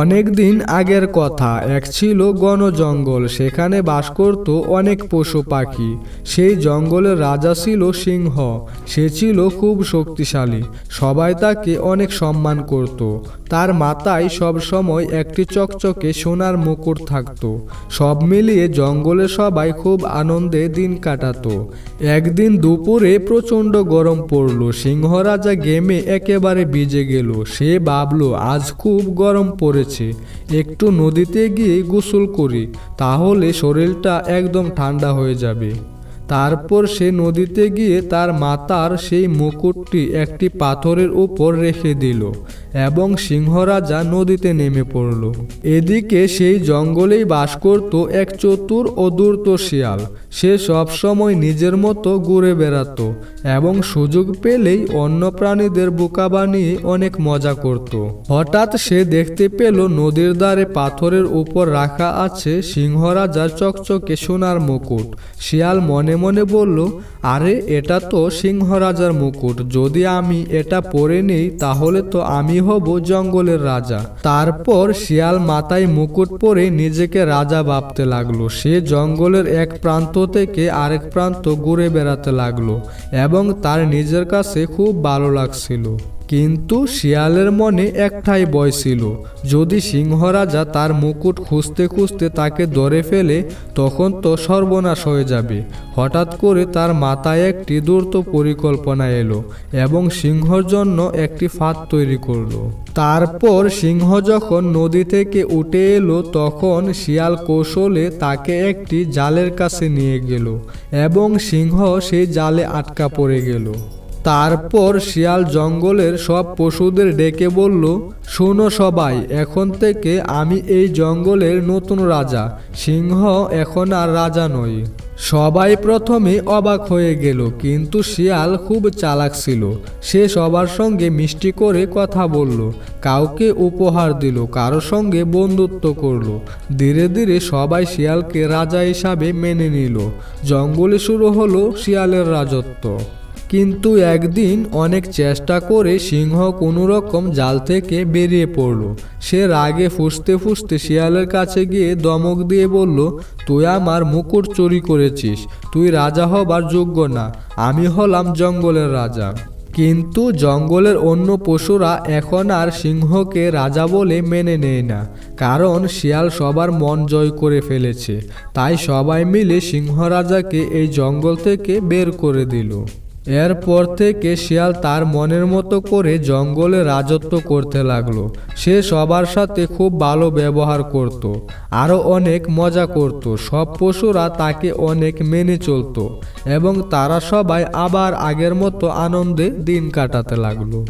অনেক দিন আগের কথা। এক ছিল গণ জঙ্গল সেখানে বাস করত অনেক পশু পাখি। সেই জঙ্গলের রাজা ছিল সিংহ, সে ছিল খুব শক্তিশালী। সবাই তাকে অনেক সম্মান করত। তার মাথায় সব সময় একটি চকচকে সোনার মুকুট থাকতো। সব মিলিয়ে জঙ্গলে সবাই খুব আনন্দে দিন কাটাতো। একদিন দুপুরে প্রচণ্ড গরম পড়ল। সিংহ রাজা গেমে একেবারে ভিজে গেল। সে ভাবলো, আজ খুব গরম পড়েছে একটু নদীতে গিয়ে গোসল করি তাহলে শরীরটা একদম ঠান্ডা হয়ে যাবে। তারপর সে নদীতে গিয়ে তার মাতার সেই মুকুটটি একটি পাথরের উপর রেখে দিল এবং সিংহরাজা নদীতে নেমে পড়ল। এদিকে সেই জঙ্গলেই বাস করত এক চতুর ও দূর্ত শিয়াল। সে সবসময় নিজের মতো ঘুরে বেড়াতো এবং সুযোগ পেলেই অন্য প্রাণীদের বোকা বানিয়ে অনেক মজা করত। হঠাৎ সে দেখতে পেল নদীর ধারে পাথরের উপর রাখা আছে সিংহরাজার চকচকে সোনার মুকুট। শিয়াল মনে মনে বলল, আরে, এটা তো সিংহরাজার মুকুট। যদি আমি এটা পরে নেই, তাহলে তো আমি হব জঙ্গলের রাজা। তারপর শিয়াল মাথায় মুকুট পরে নিজেকে রাজা ভাবতে লাগল। সে জঙ্গলের এক প্রান্ত থেকে আরেক প্রান্ত ঘুরে বেড়াতে লাগল এবং তার নিজের কাছে খুব ভালো লাগছিল। কিন্তু শিয়ালের মনে একটাই ভয় ছিল, যদি সিংহরাজা তার মুকুট খুঁজতে খুঁজতে তাকে ধরে ফেলে, তখন তো সর্বনাশ হয়ে যাবে। হঠাৎ করে তার মাথায় একটি দ্রুত পরিকল্পনা এলো এবং সিংহর জন্য একটি ফাঁদ তৈরি করল। তারপর সিংহ যখন নদী থেকে উঠে এলো, তখন শিয়াল কৌশলে তাকে একটি জালের কাছে নিয়ে গেল এবং সিংহ সেই জালে আটকা পড়ে গেল। তারপর শিয়াল জঙ্গলের সব পশুদের ডেকে বলল, শোনো সবাই, এখন থেকে আমি এই জঙ্গলের নতুন রাজা। সিংহ এখন আর রাজা নয়। সবাই প্রথমে অবাক হয়ে গেল, কিন্তু শিয়াল খুব চালাক ছিল। সে সবার সঙ্গে মিষ্টি করে কথা বলল, কাউকে উপহার দিল, কারও সঙ্গে বন্ধুত্ব করল। ধীরে ধীরে সবাই শিয়ালকে রাজা হিসাবে মেনে নিল। জঙ্গলে শুরু হলো শিয়ালের রাজত্ব। কিন্তু একদিন অনেক চেষ্টা করে সিংহ কোনো রকম জাল থেকে বেরিয়ে পড়ল। সে রাগে ফুসতে ফুসতে শিয়ালের কাছে গিয়ে দমক দিয়ে বলল, তুই আমার মুকুট চুরি করেছিস, তুই রাজা হবার যোগ্য না, আমি হলাম জঙ্গলের রাজা। কিন্তু জঙ্গলের অন্য পশুরা এখন আর সিংহকে রাজা বলে মেনে নেয় না, কারণ শিয়াল সবার মন জয় করে ফেলেছে। তাই সবাই মিলে সিংহ রাজাকে এই জঙ্গল থেকে বের করে দিল। এরপর থেকে শিয়াল তার মনের মতো করে জঙ্গলে রাজত্ব করতে লাগল। সে সবার সাথে খুব ভালো ব্যবহার করত, আরও অনেক মজা করত। সব পশুরা তাকে অনেক মেনে চলত এবং তারা সবাই আবার আগের মতো আনন্দে দিন কাটাতে লাগল।